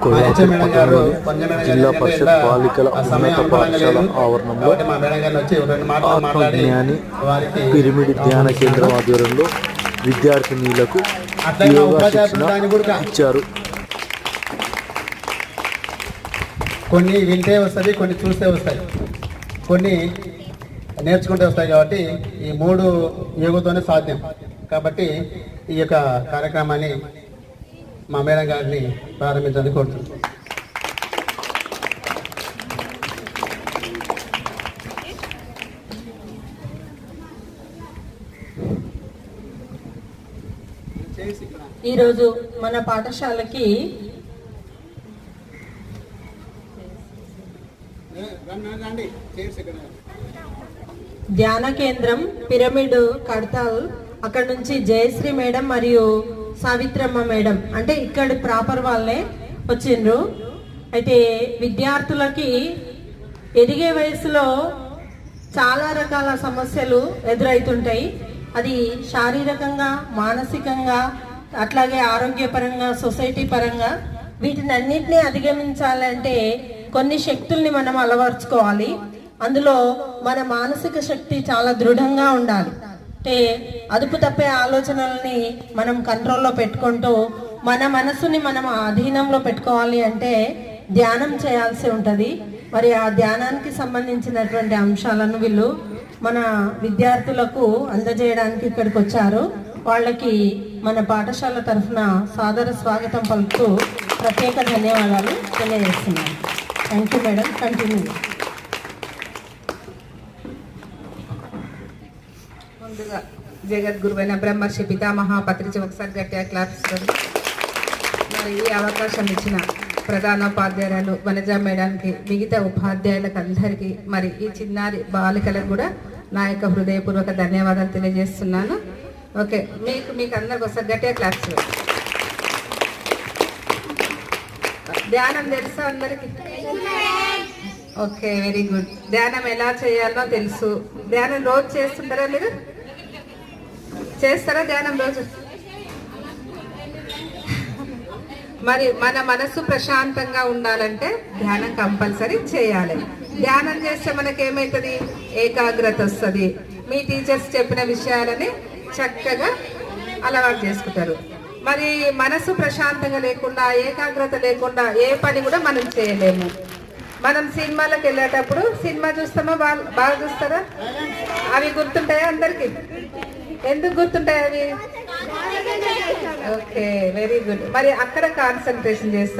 పట్టణంలోని గారు జిల్లా పరిషత్ బాలికల ఉన్నత పాఠశాల. ఆవరణంలో ఆత్మజ్ఞాని పిరిమిడి ధ్యాన కేంద్రం ఆధ్వర్యంలో విద్యార్థినీలకు యోగా శిక్షణ ఇచ్చారు కొన్ని వింటే వస్తుంది కొన్ని చూస్తే వస్తాయి కొన్ని నేర్చుకుంటే వస్తాయి కాబట్టి ఈ మూడు యోగతోనే సాధ్యం కాబట్టి ఈ యొక్క కార్యక్రమాన్ని మా మేడం గారిని ప్రారంభించాలని కోరుతున్నాను ఈరోజు మన పాఠశాలకి ధ్యాన కేంద్రం పిరమిడ్ కడతాల్ అక్కడ నుంచి జయశ్రీ మేడం మరియు సావిత్రమ్మ మేడం. అంటే ఇక్కడ ప్రాపర్ వాళ్ళే వచ్చిండ్రు. అయితే విద్యార్థులకి ఎదిగే వయసులో చాలా రకాల సమస్యలు ఎదురవుతుంటాయి అది శారీరకంగా మానసికంగా అట్లాగే ఆరోగ్యపరంగా సొసైటీ పరంగా వీటిని అన్నింటినీ అధిగమించాలంటే కొన్ని శక్తుల్ని మనం అలవర్చుకోవాలి. అందులో మన మానసిక శక్తి చాలా దృఢంగా ఉండాలి. అంటే అదుపు తప్పే ఆలోచనల్ని మనం కంట్రోల్లో పెట్టుకుంటూ మన మనసుని మనం అధీనంలో పెట్టుకోవాలి అంటే ధ్యానం చేయాల్సి ఉంటుంది. మరి ఆ ధ్యానానికి సంబంధించినటువంటి అంశాలను వీళ్ళు మన విద్యార్థులకు అందజేయడానికి ఇక్కడికి వచ్చారు వాళ్ళకి మన పాఠశాల తరఫున సాదర స్వాగతం పలుకుతూ ప్రత్యేక ధన్యవాదాలు తెలియజేస్తున్నాను. Thank you madam. కంటిన్యూ. ముందుగా జగద్గురువైన బ్రహ్మర్షి పితామహ పత్రిక ఒకసారి గట్టిగా క్లాప్స్ మరి ఈ అవకాశం ఇచ్చిన ప్రధానోపాధ్యాయురాలు వనజ మేడానికి మిగతా ఉపాధ్యాయులకు అందరికీ మరి ఈ చిన్నారి బాలికలకు కూడా నా యొక్క హృదయపూర్వక ధన్యవాదాలు తెలియజేస్తున్నాను. ఓకే మీకు మీకు అందరికి ఒకసారి గట్టిగా క్లాప్స్ ధ్యానం తెలుసా అందరికి? Okay very good. ధ్యానం ఎలా చేయాలో తెలుసు. ధ్యానం రోజు చేస్తుంటారా మీరు? చేస్తారా ధ్యానం రోజు? మరి మన మనసు ప్రశాంతంగా ఉండాలంటే ధ్యానం కంపల్సరీ చేయాలి. ధ్యానం చేస్తే మనకి ఏమవుతుంది ఏకాగ్రత వస్తుంది. మీ టీచర్స్ చెప్పిన విషయాలని చక్కగా అలవాటు చేసుకుంటారు. మరి మనసు ప్రశాంతంగా లేకుండా ఏకాగ్రత లేకుండా ఏ పని కూడా మనం చేయలేము. మనం సినిమాలకు వెళ్ళేటప్పుడు సినిమా చూస్తామా? బాగా బాగా చూస్తారా? అవి గుర్తుంటాయా అందరికీ? ఎందుకు గుర్తుంటాయి అవి? ఓకే వెరీ గుడ్ మరి అక్కడ కాన్సన్ట్రేషన్ చేస్తాం